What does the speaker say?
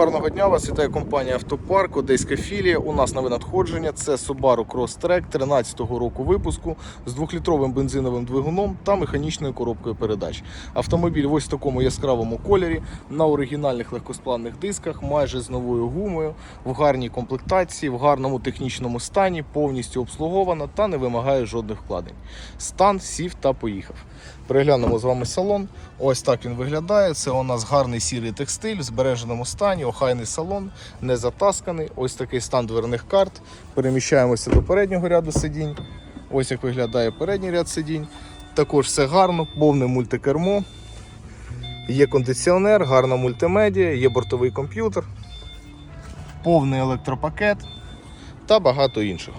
Гарного дня вас вітає компанія Автопарк, Одеська філія. У нас нове надходження. Це Subaru Crosstrek 13-го року випуску з двохлітровим бензиновим двигуном та механічною коробкою передач. Автомобіль в ось такому яскравому кольорі на оригінальних легкосплавних дисках, майже з новою гумою, в гарній комплектації, в гарному технічному стані, повністю обслугована та не вимагає жодних вкладень. Стан сів та поїхав. Переглянемо з вами салон. Ось так він виглядає. Це у нас гарний сірий текстиль в збереженому стані, охайний салон, не затасканий. Ось такий стан дверних карт. Переміщаємося до переднього ряду сидінь. Ось як виглядає передній ряд сидінь. Також все гарно, повне мультикермо. Є кондиціонер, гарна мультимедіа, є бортовий комп'ютер, повний електропакет та багато іншого.